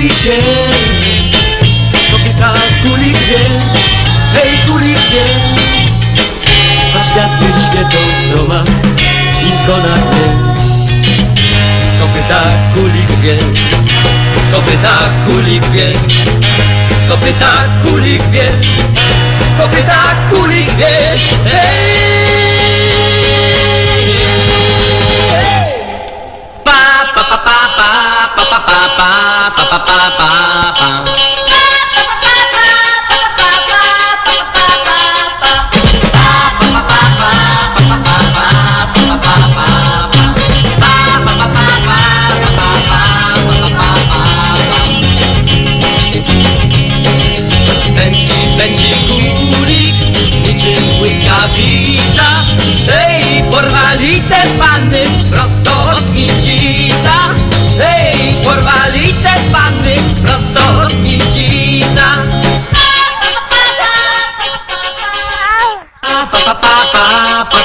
tuli się. Kopyta kuli wie Hej, kuli wie Choć gwiazdy świecą w domach Nisko na dnie Z kopyta kuli wie Z kopyta kuli wie Z kopyta kuli wie Z kopyta kuli pa pa pa pa pa pa pa pa pa pa pa pa pa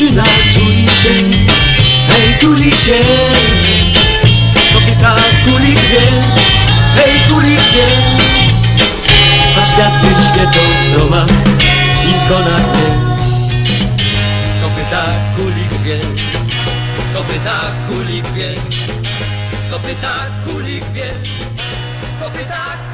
Dziewczyna tuli się, hej, tuli się. Kopyta kuli wie, hej, kuli wie Choć gwiazdy świecą w domach nisko na dnie. Z kuli wie, z kopyta kuli wie Z kopyta kuli wie, z kopyta